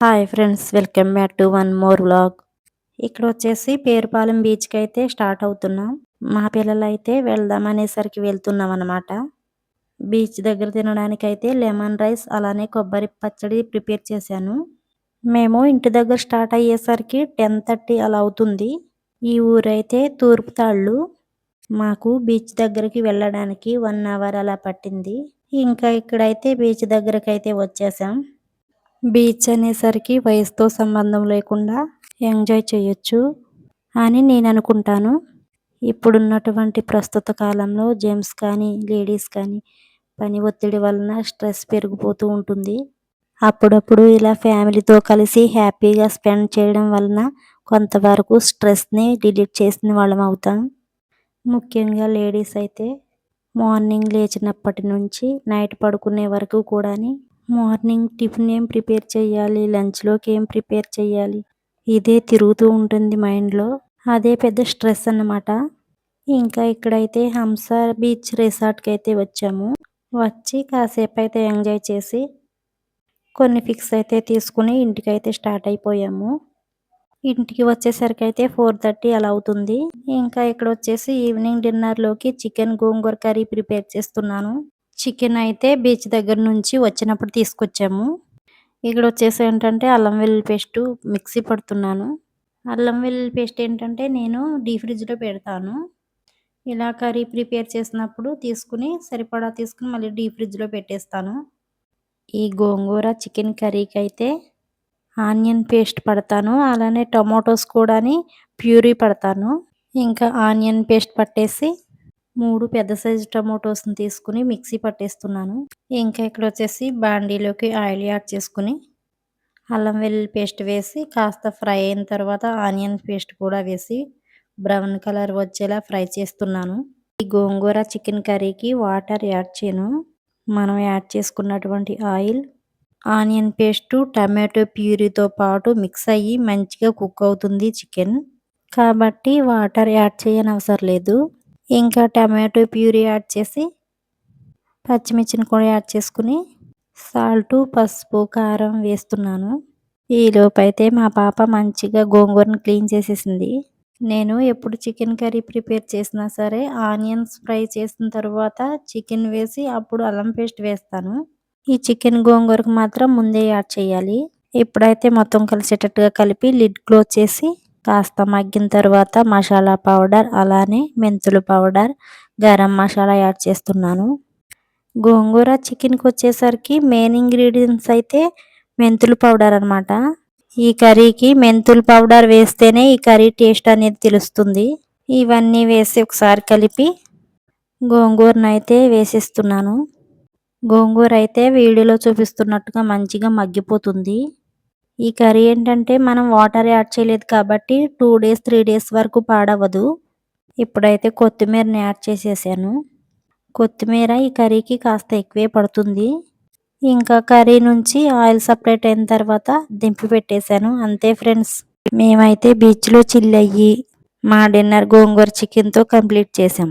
Hi friends welcome back to one more vlog ఇక్కడ వచ్చేసి పేరుపాలెం బీచ్కి అయితే స్టార్ట్ అవుతున్నాం. మా పిల్లలు అయితే వెళ్దాం అనేసరికి వెళ్తున్నాం అనమాట బీచ్ దగ్గర తినడానికి అయితే లెమన్ రైస్ అలానే కొబ్బరి పచ్చడి ప్రిపేర్ చేశాను. మేము ఇంటి దగ్గర స్టార్ట్ అయ్యేసరికి టెన్ థర్టీ అలా అవుతుంది. ఈ ఊరైతే తూర్పు తాళ్ళు. మాకు బీచ్ దగ్గరికి వెళ్ళడానికి వన్ అవర్ అలా పట్టింది. ఇంకా ఇక్కడైతే బీచ్ దగ్గరకైతే అయితే వచ్చేసాం. బీచ్ అనేసరికి వయసుతో సంబంధం లేకుండా ఎంజాయ్ చేయొచ్చు అని నేను అనుకుంటాను. ఇప్పుడున్నటువంటి ప్రస్తుత కాలంలో జెంట్స్ కానీ లేడీస్ కానీ పని ఒత్తిడి వలన స్ట్రెస్ పెరిగిపోతూ ఉంటుంది. అప్పుడప్పుడు ఇలా ఫ్యామిలీతో కలిసి హ్యాపీగా స్పెండ్ చేయడం వలన కొంతవరకు స్ట్రెస్ని డిలీట్ చేసిన వాళ్ళం అవుతాం. ముఖ్యంగా లేడీస్ అయితే మార్నింగ్ లేచినప్పటి నుంచి నైట్ పడుకునే వరకు కూడా మార్నింగ్ టిఫిన్ ఏం ప్రిపేర్ చేయాలి లంచ్లోకి ఏం ప్రిపేర్ చేయాలి ఇదే తిరుగుతూ ఉంటుంది మైండ్లో అదే పెద్ద స్ట్రెస్ అన్నమాట. ఇంకా ఇక్కడైతే హంస బీచ్ రిసార్ట్కి అయితే వచ్చాము. వచ్చి కాసేపు అయితే ఎంజాయ్ చేసి కొన్ని ఫిక్స్ అయితే తీసుకుని అయితే స్టార్ట్ అయిపోయాము. ఇంటికి వచ్చేసరికి అయితే ఫోర్ థర్టీ అలా అవుతుంది. ఇంకా ఇక్కడ వచ్చేసి ఈవినింగ్ డిన్నర్లోకి చికెన్ గోంగూర కర్రీ ప్రిపేర్ చేస్తున్నాను. చికెన్ అయితే బీచ్ దగ్గర నుంచి వచ్చినప్పుడు తీసుకొచ్చాము. ఇక్కడ వచ్చేసి ఏంటంటే అల్లం వెల్లుల్లి పేస్ట్ మిక్సీ పడుతున్నాను. అల్లం వెల్లుల్లి పేస్ట్ ఏంటంటే నేను డీ ఫ్రిడ్జ్లో పెడతాను. ఇలా కర్రీ ప్రిపేర్ చేసినప్పుడు తీసుకుని సరిపడా తీసుకుని మళ్ళీ డీ ఫ్రిడ్జ్లో పెట్టేస్తాను. ఈ గోంగూర చికెన్ కర్రీకి అయితే ఆనియన్ పేస్ట్ పడతాను. అలానే టొమాటోస్ కూడా ప్యూరీ పడతాను. ఇంకా ఆనియన్ పేస్ట్ పట్టేసి మూడు పెద్ద సైజు టమాటోస్ని తీసుకుని మిక్సీ పట్టేస్తున్నాను. ఇంకా ఇక్కడ వచ్చేసి బాండీలోకి ఆయిల్ యాడ్ చేసుకుని అల్లం వెల్లుల్లి పేస్ట్ వేసి కాస్త ఫ్రై అయిన తర్వాత ఆనియన్ పేస్ట్ కూడా వేసి బ్రౌన్ కలర్ వచ్చేలా ఫ్రై చేస్తున్నాను. ఈ గోంగూర చికెన్ కర్రీకి వాటర్ యాడ్ చేయను. మనం యాడ్ చేసుకున్నటువంటి ఆయిల్ ఆనియన్ పేస్టు టమాటో ప్యూరీతో పాటు మిక్స్ అయ్యి మంచిగా కుక్ అవుతుంది చికెన్. కాబట్టి వాటర్ యాడ్ చేయనవసరం లేదు. ఇంకా టమాటో ప్యూరీ యాడ్ చేసి పచ్చిమిర్చిని కూడా యాడ్ చేసుకుని సాల్టు పసుపు కారం వేస్తున్నాను. ఈలోపు అయితే మా పాప మంచిగా గోంగూరను క్లీన్ చేసేసింది. నేను ఎప్పుడు చికెన్ కర్రీ ప్రిపేర్ చేసినా సరే ఆనియన్స్ ఫ్రై చేసిన తర్వాత చికెన్ వేసి అప్పుడు అల్లం పేస్ట్ వేస్తాను. ఈ చికెన్ గోంగూరకు మాత్రం ముందే యాడ్ చేయాలి. ఇప్పుడైతే మొత్తం కలిసేటట్టుగా కలిపి లిడ్ క్లోజ్ చేసి కాస్త మగ్గిన తర్వాత మసాలా పౌడర్ అలానే మెంతుల పౌడర్ గరం మసాలా యాడ్ చేస్తున్నాను. గోంగూర చికెన్కి వచ్చేసరికి మెయిన్ ఇంగ్రీడియంట్స్ అయితే మెంతుల పౌడర్ అనమాట ఈ కర్రీకి మెంతుల పౌడర్ వేస్తేనే ఈ కర్రీ టేస్ట్ అనేది తెలుస్తుంది. ఇవన్నీ వేసి ఒకసారి కలిపి గోంగూరను అయితే వేసిస్తున్నాను. గోంగూర అయితే వీడియోలో చూపిస్తున్నట్టుగా మంచిగా మగ్గిపోతుంది. ఈ కర్రీ ఏంటంటే మనం వాటర్ యాడ్ చేయలేదు కాబట్టి టూ డేస్ త్రీ డేస్ వరకు పాడవదు. ఇప్పుడైతే కొత్తిమీరని యాడ్ చేసేసాను. కొత్తిమీర ఈ కర్రీకి కాస్త ఎక్కువే పడుతుంది. ఇంకా కర్రీ నుంచి ఆయిల్ సపరేట్ అయిన తర్వాత దింపి పెట్టేశాను. అంతే ఫ్రెండ్స్ మేమైతే బీచ్లో చిల్ అయ్యి మా డిన్నర్ గోంగూర చికెన్తో కంప్లీట్ చేసాం